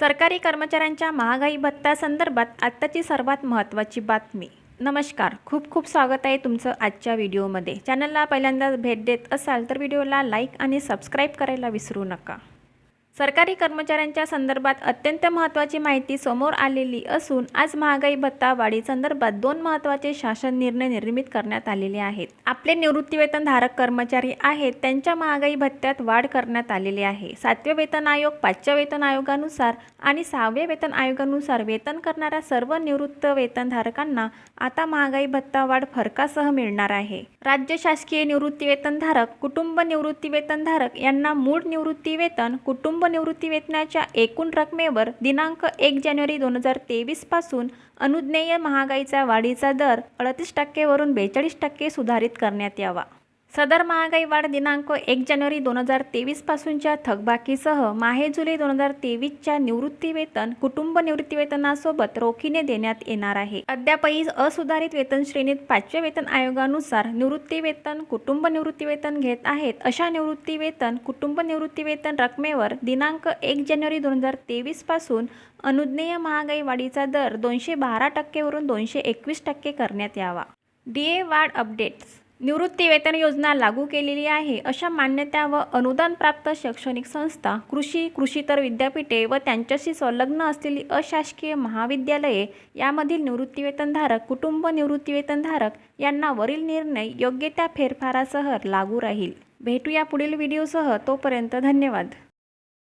सरकारी कर्मचाऱ्यांच्या महागाई भत्ता संदर्भात आत्ताची सर्वात महत्त्वाची बातमी. नमस्कार. खूप खूप स्वागत आहे तुमचं आजच्या व्हिडिओमध्ये. चॅनलला पहिल्यांदा भेट देत असाल तर व्हिडिओला लाईक आणि सबस्क्राईब करायला विसरू नका. सरकारी कर्मचाऱ्यांच्या संदर्भात अत्यंत महत्त्वाची माहिती समोर आलेली असून आज महागाई भत्ता वाढी संदर्भात दोन महत्त्वाचे शासन निर्णय निर्मित करण्यात आलेले आहेत. आपले निवृत्तीवेतनधारक कर्मचारी आहेत त्यांच्या महागाई भत्त्यात वाढ करण्यात आलेली आहे. सातवे वेतन आयोग पाचव्या वेतन आयोगानुसार आणि सहाव्या वेतन आयोगानुसार वेतन करणाऱ्या सर्व निवृत्त वेतनधारकांना आता महागाई भत्ता वाढ फरकासह मिळणार आहे. राज्य शासकीय निवृत्तीवेतनधारक कुटुंब निवृत्तीवेतनधारक यांना मूळ निवृत्तीवेतन कुटुंब कुटुंब निवृत्ती वेतनाच्या एकूण रकमेवर दिनांक एक जानेवारी दोन हजार तेवीसपासून अनुज्ञेय महागाईचा वाढीचा दर अडतीस टक्केवरून बेचाळीस टक्के सुधारित करण्यात यावा. सदर महागाई वाढ दिनांक एक जानेवारी दोन हजार तेवीसपासूनच्या थकबाकीसह माहे जुलै दोन हजार तेवीसच्या निवृत्तीवेतन कुटुंब निवृत्तीवेतनासोबत रोखीने देण्यात येणार आहे. अद्यापही असुधारित वेतन श्रेणीत पाचव्या वेतन आयोगानुसार निवृत्तीवेतन कुटुंब निवृत्तीवेतन घेत आहेत अशा निवृत्तीवेतन कुटुंब निवृत्तीवेतन रकमेवर दिनांक एक जानेवारी दोन हजार तेवीसपासून अनुज्ञेय महागाई वाढीचा दर दोनशे बारा टक्केवरून दोनशे एकवीस टक्के करण्यात यावा. डी ए वाढ अपडेट्स निवृत्तीवेतन योजना लागू केलेली आहे. अशा मान्यता व अनुदान प्राप्त शैक्षणिक संस्था कृषी कृषीतर विद्यापीठे व त्यांच्याशी संलग्न असलेली अशासकीय महाविद्यालये यामधील निवृत्तीवेतनधारक कुटुंब निवृत्तीवेतनधारक यांना वरील निर्णय योग्य त्या फेरफारासह लागू राहील. भेटूया पुढील व्हिडिओसह. तोपर्यंत धन्यवाद.